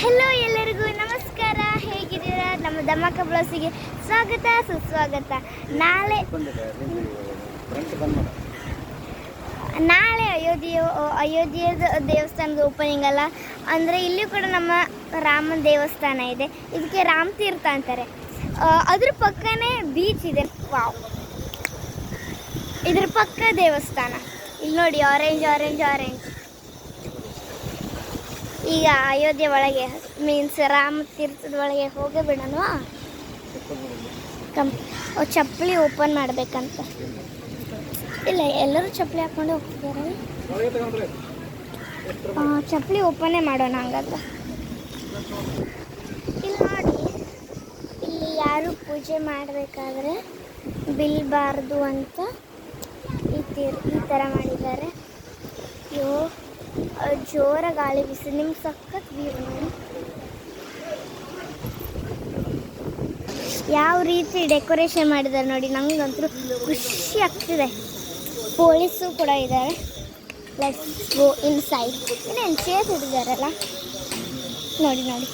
Hello ಎಲ್ಲರಿಗೂ, ನಮಸ್ಕಾರ. ಹೇಗಿದ್ದೀರಾ? ನಮ್ಮ ಧಮಕ ಬ್ಲೌಸಿಗೆ ಸ್ವಾಗತ, ಸುಸ್ವಾಗತ. ನಾಳೆ ನಾಳೆ ಅಯೋಧ್ಯೆ ಅಯೋಧ್ಯೆಯದ ದೇವಸ್ಥಾನದ ಓಪನಿಂಗ್ ಅಲ್ಲ. ಅಂದರೆ ಇಲ್ಲಿ ಕೂಡ ನಮ್ಮ ರಾಮನ ದೇವಸ್ಥಾನ ಇದೆ. ಇದಕ್ಕೆ ರಾಮ ತೀರ್ಥ ಅಂತಾರೆ. ಅದ್ರ ಪಕ್ಕನೇ ಬೀಚ್ ಇದೆ. ವಾವ್ ಇದ್ರ ಪಕ್ಕ ದೇವಸ್ಥಾನ. ಇಲ್ಲಿ ನೋಡಿ ಆರೆಂಜ್ ಆರೆಂಜ್ ಆರೆಂಜ್ ಈಗ ಅಯೋಧ್ಯೆ ಒಳಗೆ ಮೀನ್ಸ್ ರಾಮ ತೀರ್ಥದ ಒಳಗೆ ಹೋಗೇ ಬಿಡೋಣ ಕಂ ಅವ್ ಚಪ್ಪಲಿ ಓಪನ್ ಮಾಡ್ಬೇಕಂತ. ಇಲ್ಲ, ಎಲ್ಲರೂ ಚಪ್ಪಲಿ ಹಾಕೊಂಡು ಹೋಗ್ತಿದ್ದಾರೆ ಚಪ್ಪಲಿ ಓಪನೇ ಮಾಡೋಣ ಹಂಗಾದ್ರೆ. ಇಲ್ಲಿ, ನೋಡಿ. ಇಲ್ಲಿ ಯಾರು ಪೂಜೆ ಮಾಡಬೇಕಾದ್ರೆ ಬಿಲ್ಬಾರ್ದು ಅಂತ ಈ ತೀರ್ ಈ ಥರ ಮಾಡಿದ್ದಾರೆ. ಅಯ್ಯೋ. ಜೋರ ಗಾಳಿ ಬಿಸಿ, ನಿಮ್ಗೆ ಸಖತ್ ವ್ಯೂ ಯಾವ ರೀತಿ ಡೆಕೋರೇಷನ್ ಮಾಡಿದ್ದಾರೆ ನೋಡಿ, ನಂಗಂತೂ ಖುಷಿ ಆಗ್ತಿದೆ. ಪೊಲೀಸು ಕೂಡ ಇದ್ದಾರೆ. ಲೆಟ್ಸ್ ಗೋ ಇನ್ ಸೈಡ್ ಇನ್ನೇನು ಚೇರ್ ಇಟ್ಟಿದ್ದಾರಲ್ಲ? ನೋಡಿ ನೋಡಿ.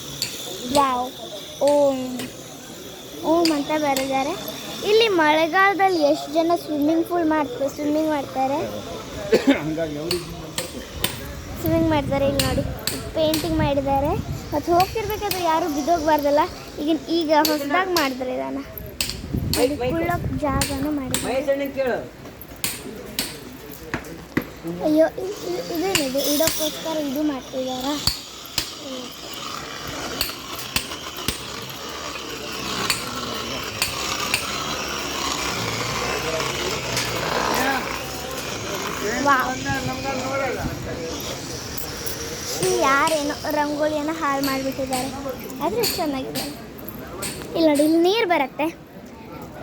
ಯಾವ ಓಂ. ಓಂ ಅಂತ ಬರೆದಿದ್ದಾರೆ. ಇಲ್ಲಿ ಮಳೆಗಾಲದಲ್ಲಿ ಎಷ್ಟು ಜನ ಸ್ವಿಮ್ಮಿಂಗ್ ಪೂಲ್ ಮಾಡ್ತಾರೆ? ಸ್ವಿಮ್ಮಿಂಗ್ ಮಾಡ್ತಾರೆ ಸ್ವಿಮ್ಮಿಂಗ್ ಮಾಡ್ತಾರೆ ಇಲ್ಲಿ ನೋಡಿ. ಪೇಂಟಿಂಗ್ ಮಾಡಿದ್ದಾರೆ. ಮತ್ತು ಹೋಗ್ತಿರ್ಬೇಕಾದ್ರೆ ಯಾರು ಬಿದ್ದೋಗ್ಬಾರ್ದಲ್ಲ. ಈಗ ಈಗ ಹೊಸದಾಗಿ ಮಾಡಿದ್ರೆ ಇದನ್ನ ಕುಳ್ಳಕ್ ಜಾಗನೂ ಮಾಡಿದ್ದಾರೆ ಅಯ್ಯೋ ಇದು ಇಡೋಕ್ಕೋಸ್ಕರ ಇದು ಮಾಡ್ತಿದ್ದಾರಾ? ಯಾರೇನೋ ರಂಗೋಲಿಯನ್ನು ಹಾಳು ಮಾಡಿಬಿಟ್ಟಿದ್ದಾರೆ. ಆದರೆ ಚೆನ್ನಾಗಿದೆ. ಇಲ್ಲಿ ನೋಡಿ, ಇಲ್ಲಿ ನೀರು ಬರುತ್ತೆ.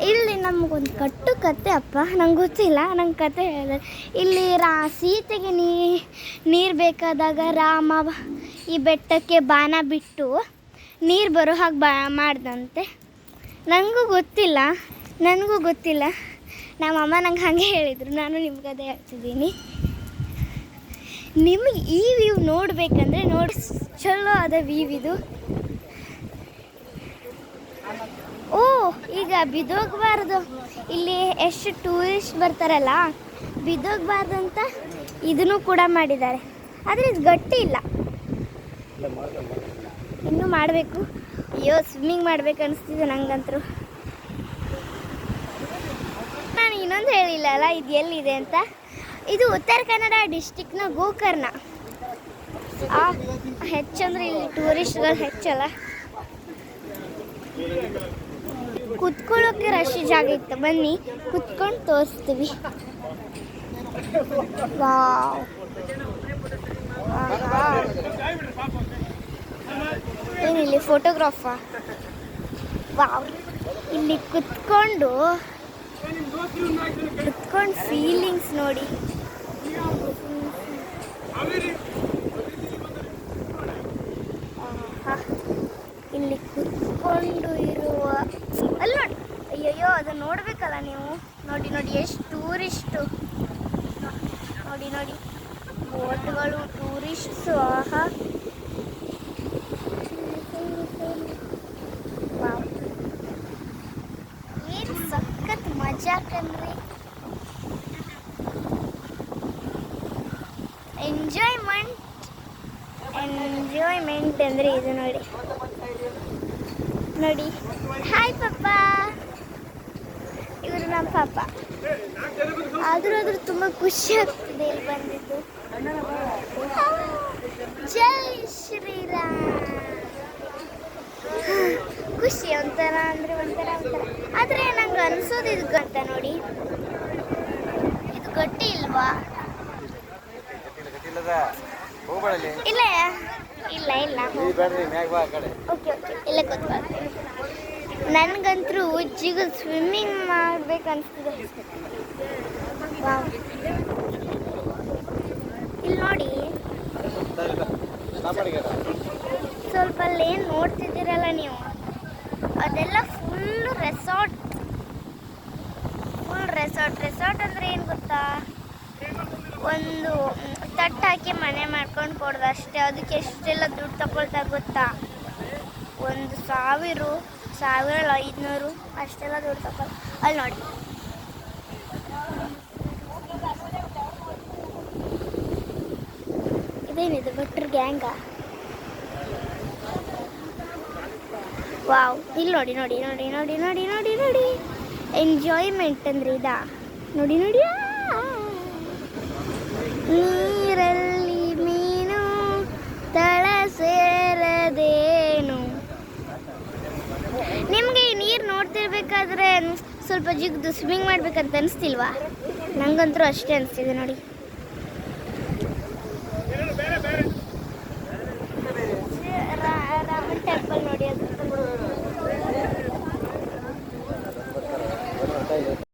ಇಲ್ಲಿ ನಮಗೊಂದು ಕಟ್ಟು ಕತೆ ಅಪ್ಪ, ನಂಗೆ ಗೊತ್ತಿಲ್ಲ, ನಂಗೆ ಕತೆ ಹೇಳಿದೆ ಇಲ್ಲಿ ರಾ, ಸೀತೆಗೆ ನೀರು ಬೇಕಾದಾಗ ರಾಮ ಈ ಬೆಟ್ಟಕ್ಕೆ ಬಾಣ ಬಿಟ್ಟು ನೀರು ಬರೋ ಹಾಗೆ ಬಾ, ಮಾಡ್ದಂತೆ. ನನಗೂ ಗೊತ್ತಿಲ್ಲ ನನಗೂ ಗೊತ್ತಿಲ್ಲ. ನಮ್ಮಮ್ಮ ನಂಗೆ ಹಾಗೆ ಹೇಳಿದರು. ನಾನು ನಿಮ್ಗೆ ಅದೇ ಹೇಳ್ತಿದ್ದೀನಿ. ನಿಮಗೆ ಈ ವ್ಯೂ ನೋಡಬೇಕಂದ್ರೆ ನೋಡಿ. ಚಲೋ ಅದ ವ್ಯೂ ಇದು. ಓ, ಈಗ ಬಿದ್ದೋಗಬಾರ್ದು ಇಲ್ಲಿ ಎಷ್ಟು ಟೂರಿಸ್ಟ್ ಬರ್ತಾರಲ್ಲ ಬಿದೋಗಬಾರ್ದು ಅಂತ ಇದನ್ನು ಕೂಡ ಮಾಡಿದ್ದಾರೆ. ಆದರೆ ಇದು ಗಟ್ಟಿ ಇಲ್ಲ. ಇನ್ನೂ ಮಾಡಬೇಕು. ಅಯ್ಯೋ ಸ್ವಿಮ್ಮಿಂಗ್ ಮಾಡ್ಬೇಕು ಅನಿಸ್ತಿದೆ ನಂಗಂತರು. ನಾನು ಇನ್ನೊಂದು ಹೇಳಿಲ್ಲ ಅಲ್ಲ, ಇದು ಎಲ್ಲಿದೆ ಅಂತ? ಇದು ಉತ್ತರ ಕನ್ನಡ ಡಿಸ್ಟಿಕ್ನ ಗೋಕರ್ಣ. ಹೆಚ್ಚಂದ್ರೆ ಇಲ್ಲಿ ಟೂರಿಸ್ಟ್ಗಳು ಹೆಚ್ಚಲ್ಲ ಕುತ್ಕೊಳ್ಳೋಕೆ ರಶ್ ಜಾಗ ಇತ್ತು. ಬನ್ನಿ, ಕುತ್ಕೊಂಡು ತೋರಿಸ್ತೀವಿ. ವಾವ್. ಏನಿಲ್ಲಿ ಫೋಟೋಗ್ರಾಫ ವಾವ್. ಇಲ್ಲಿ ಕುತ್ಕೊಂಡು ಕುತ್ಕೊಂಡು ಫೀಲಿಂಗ್ಸ್ ನೋಡಿ. ಇಲ್ಲಿ ಕುತ್ಕೊಂಡು ಇರುವ ಅಲ್ಲಿ ನೋಡಿ. ಅಯ್ಯಯ್ಯೋ ಅದು ನೋಡಬೇಕಲ್ಲ ನೀವು? ನೋಡಿ ನೋಡಿ, ಎಷ್ಟು ಟೂರಿಸ್ಟು ನೋಡಿ ನೋಡಿ. ಬೋಟ್ಗಳು ಟೂರಿಸ್ಟ್ಸು ಆಹಾ. ಏನು ಸಖತ್ ಮಜಾ ಕಣ್ರಿ. ಎಂಜಾಯ್ಮೆಂಟ್ ಎಂಜಾಯ್ಮೆಂಟ್ ಅಂದರೆ ಇದು ನೋಡಿ. ನೋಡಿ. ಹಾಯ್ ಪಪ್ಪ ಇವರು ನಮ್ಮ ಪಾಪ. ಆದರೂ ಆದರೂ ತುಂಬ ಖುಷಿ ಆಗ್ತಿದೆ ಇಲ್ಲಿ ಬಂದಿದ್ದು. ಜೈ ಶ್ರೀರಾಮ್. ಖುಷಿ ಒಂಥರ ಅಂದರೆ ಒಂಥರ ಒಂಥರ. ಆದರೆ ನಂಗೆ ಅನಿಸೋದು ಇದು ಅಂತ ನೋಡಿ ಇದು ಗಟ್ಟಿ ಇಲ್ವಾ ಹೋಗ್ಬೇಡಲ್ಲಿ ಇಲ್ಲ ಇಲ್ಲ ಇಲ್ಲ ಓಕೆ ಓಕೆ ಇಲ್ಲ ಗೊತ್ತ ನನಗಂತೂ ಜಿಗು ಸ್ವಿಮ್ಮಿಂಗ್ ಮಾಡ್ಬೇಕು ಅನಿಸ್ತಿದೆ ಇಲ್ಲಿ ನೋಡಿ. ಸ್ವಲ್ಪ ಅಲ್ಲಿ ಏನು ನೋಡ್ತಿದ್ದೀರಲ್ಲ ನೀವು? ಅದೆಲ್ಲ full resort full resort resort ಅಂದರೆ ಏನು ಗೊತ್ತಾ? ಒಂದು ತಟ್ಟಾಕಿ ಮನೆ ಹಾಕಿ ಮನೆ ಕೊಡೋದು ಅಷ್ಟೇ. ಅದಕ್ಕೆ ಎಷ್ಟೆಲ್ಲ ದುಡ್ಡು ತಗೊಳ್ತಾ ಗೊತ್ತಾ? ಒಂದು ಸಾವಿರ ಸಾವಿರ ಐದುನೂರು ಅಷ್ಟೆಲ್ಲ ದುಡ್ಡು ತಗೊಳ್ ಅಲ್ಲಿ ನೋಡಿ. ಇದೇನಿದು? ಭಟ್ರ ಗ್ಯಾಂಗ? ವಾವ್. ಇಲ್ಲಿ ನೋಡಿ ನೋಡಿ ನೋಡಿ ನೋಡಿ ನೋಡಿ ನೋಡಿ ನೋಡಿ. ಎಂಜಾಯ್ಮೆಂಟ್ ಅಂದ್ರೆ ಇದ? ನೋಡಿ ನೋಡಿ. ಆ! ತಳ ಸೇರದೇನು? ನಿಮಗೆ ಈ ನೀರು ನೋಡ್ತಿರ್ಬೇಕಾದ್ರೆ ಸ್ವಲ್ಪ ಜಿಗ್ದು ಸ್ವಿಮ್ಮಿಂಗ್ ಮಾಡ್ಬೇಕಂತ ಅನಿಸ್ತಿಲ್ವಾ? ನನಗಂತೂ ಅಷ್ಟೇ ಅನಿಸ್ತಿದೆ ನೋಡಿ.